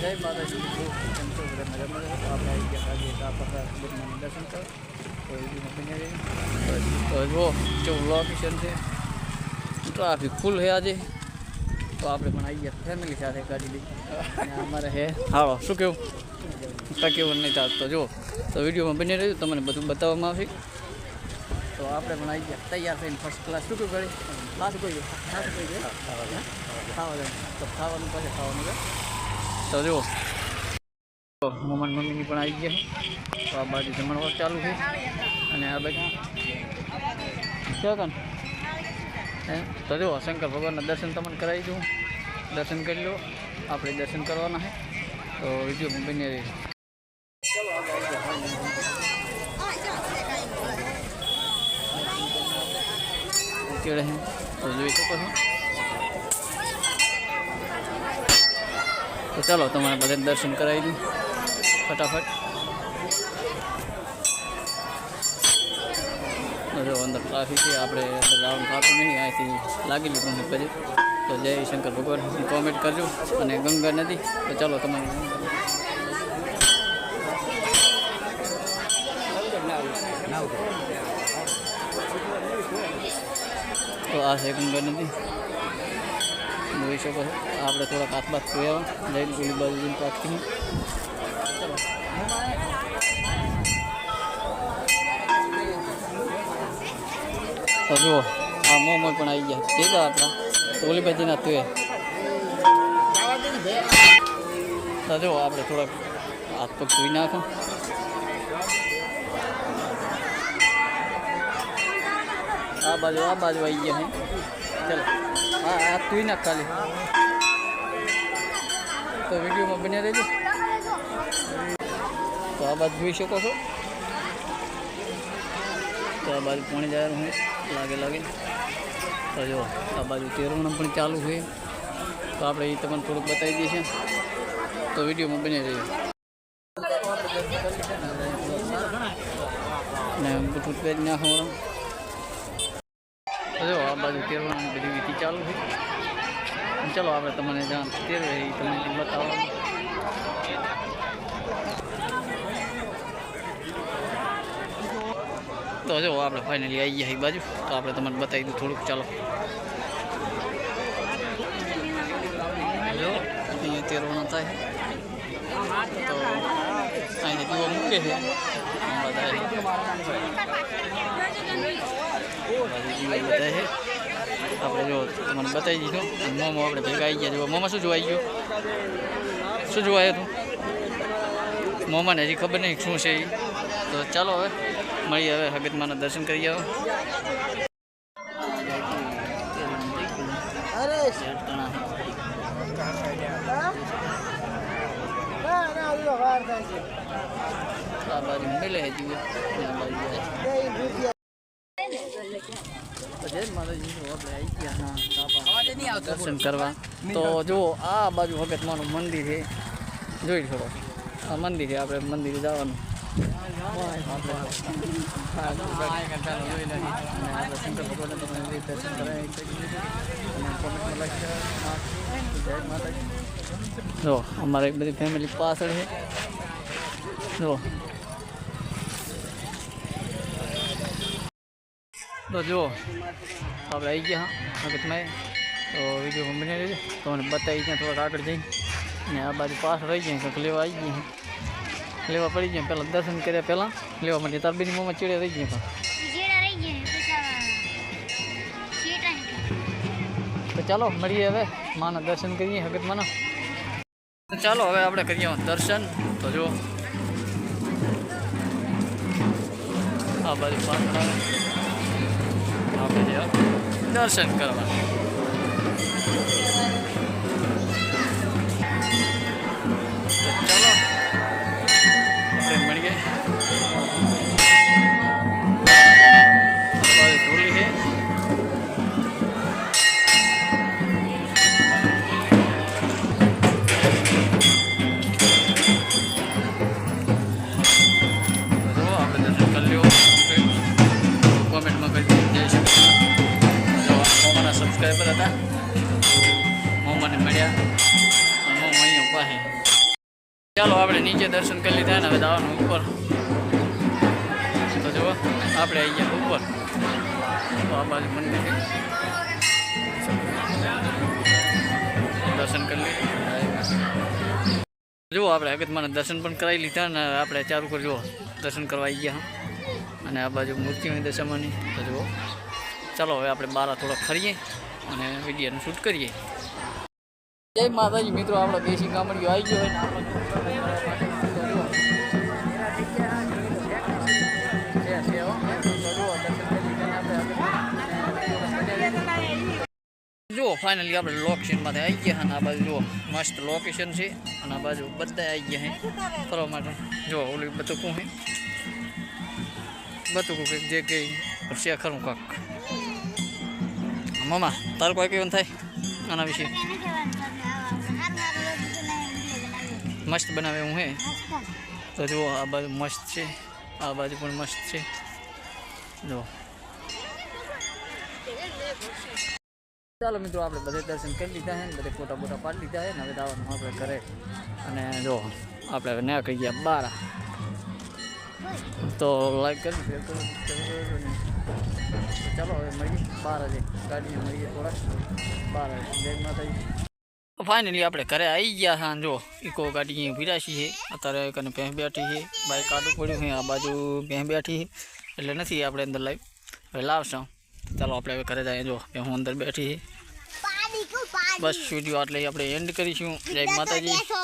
જય માતાજી કેમ છો બધા મજામાં છો? તો આપણે આવી ગયા આજે કાપરા ગુરુનાનું દર્શન કરો તો એમાં બની રહી તો જુઓ કેવું લોકેશન છે ટ્રાફિક ફૂલ છે આજે તો આપણે પણ આવી ગયા ફેમિલી સાથે ગાડી લઈ અને અમારે હે હાલો શું કેવું કાંઈ કેવું નહીં ચાલતું તો જુઓ તો વિડીયોમાં બની રહ્યું તમને બધું બતાવવામાં આવશે તો આપણે પણ આવી ગયા તૈયાર થઈને ફર્સ્ટ ક્લાસ શું કેવું કરી ક્લાસ કોઈ ગયો ક્લાસ કોઈ ગયો ખાવા જાય તો ખાવાનું પછી ખાવાનું છે તો જો મમ્મી મમ્મીની પણ આવી ગયા. તો આ બાજુ જમણવાર ચાલુ છે. અને આ બાજુ ક્યાં હે? તો જો શંકર ભગવાનના દર્શન તમને કરાવી દઉં. દર્શન કરી લો. આપણે દર્શન કરવાના છે. તો વીડિયો બની રહી. ચડે તો જોઈ શકો છો. તો ચાલો તમારે બધાને દર્શન કરાવી દઉં ફટાફટ જો અંદર ટ્રાફિક છે આપણે અંદર જવાનું થતું નહીં અહીંથી લાગી લીધું છે પછી તો જય શંકર ભગવાન કોમેન્ટ કરજો અને ગંગા નદી તો ચાલો તમારે તો આ છે ગંગા નદી જોઈ શકો છો. આપણે થોડાક આસપાસ જોયા. જઈને ઓલી બાજુ પાછી તો જુઓ, આ મોમો પણ આવી ગયા. ઠીક આપણા. ઓલી બાજુના તું તો જુઓ, આપણે થોડાક હાથ પગ ધોઈ નાખો. આ બાજુ આ બાજુ આવી ગયા છે. ચલો. આ તું ના ખાલી. તો વિડીયોમાં બન્યા રહેજો. તો આ બાજુ જોઈ શકો છો. તો આ બાજુ પાણી જાય હું લાગે લાગે. તો જો, આ બાજુ તેરવણ પણ ચાલુ છે. તો આપણે એ તમને થોડુંક બતાવી દઈએ છીએ. તો વિડીયોમાં બની રહીએ ને બટું પેજ નાખવાનું. તો જો, આ બાજુ તેરવાની બધી વિધિ ચાલુ છે. ચલો, આપણે તમને જ્યાં તેરવે એ તમને બતાવવાનું. તો જો, આપણે ફાઇનલી આવી ગયા એ બાજુ. તો આપણે તમને બતાવી દઉં થોડુંક. ચાલો. જો, અહીંયા થાય. તો અહીંથી દીવો મૂકે છે. બધા છે આપણે જો તમને બતાવી દીધું. મોમો આપણે ભેગા આવી ગયા. જો મોમાં શું જોવાઈ ગયું? શું જોવાયું હતું? મોમાને હજી ખબર નહીં શું છે એ તો ચાલો હવે મળીએ હવે હગતમાના દર્શન કરી આવો. બાજુ મળે હજી. દર્શન કરવા તો જો આ બાજુ ભગતમાનું મંદિર છે જોઈ થોડો આ મંદિર છે આપણે મંદિરે જવાનું આપણે શંકર ભગવાનને તમને દર્શન કરાવી અને કોમેન્ટમાં લખજો જય માતાજી જો અમારે એક બધી ફેમિલી પાછળ છે જો તો જુઓ આપણે આવી ગયા હા હકતમાં તો વિડીયો બની રહેજો તમને બતાવી ત્યાં થોડાક આગળ જઈને અને આ બાજુ પાસ રહી જાય કંઈક લેવા આવી ગયા લેવા પડી ગયા પહેલાં દર્શન કર્યા પહેલાં લેવા માટે તાર બેની મોમાં ચીડે રહી ગયા જેડા રહી ગયા પછી શેટા નીકળ્યા તો ચાલો મળીએ હવે માના દર્શન કરીએ હકતમાના તો ચાલો હવે આપણે કરીએ દર્શન તો જુઓ આ બાજુ પાછળ આવે આપણે દર્શન કરવા ચાલો આપણે નીચે દર્શન કરી લીધા ને હવે જવાનું ઉપર. તો જુઓ, આપણે આવી ગયા ઉપર. તો આ બાજુ મંદિર દર્શન કરી લીધા. જુઓ, આપણે અગત્યમાના દર્શન પણ કરાવી લીધા ને આપણે ચાર ઉપર જુઓ, દર્શન કરવા આવી ગયા. અને આ બાજુ મૂર્તિ હોય દશામાની. તો જુઓ, ચાલો, હવે આપણે બારા થોડા ફરીએ અને વિડીયોનું શૂટ કરીએ. જય માતાજી મિત્રો આપણો દેશી ગામડીઓ આવી ગયો હોય ને આપણે જુઓ ફાઇનલી આપણે લોકેશનમાંથી આવી ગયા અને આ બાજુ જુઓ મસ્ત લોકેશન છે અને આ બાજુ બધા આવી ગયા છે ફરવા માટે જુઓ ઓલી બતુકું છે બતુકું કંઈક જે કંઈ છે ખરું કાંક મામા તારું કોઈ કેવું થાય આના વિશે મસ્ત બનાવે એવું હે? તો જુઓ આ બાજુ મસ્ત છે. આ બાજુ પણ મસ્ત છે. જુઓ. ચાલો મિત્રો આપણે બધે દર્શન કરી લીધા છે ને બધે ફોટા બોટા પાડી લીધા છે ને હવે દાવાનું આપણે ઘરે. અને જો આપણે હવે ના કહી ગયા બાર. તો લાઈક કરી શેર કરો ચાલો હવે મળીએ. બાર હજી ગાડીને મળીએ થોડાક. બાર જય માતાજી. ફાઇનલી આપણે ઘરે આવી ગયા હા જો ઇકો ગાડી અહીં ઊભી રાખી છે અત્યારે કને ભેંસ બેઠી છે બાઈક આડું પડ્યું છે આ બાજુ ભેંસ બેઠી છે એટલે નથી આપણે અંદર લાવી હવે લાવશું ચાલો આપણે હવે ઘરે જઈએ જો હું અંદર બેઠી છે પાણી કો પાણી બસ વિડીયો આટલે આપણે એન્ડ કરીશું જય માતાજી બેસો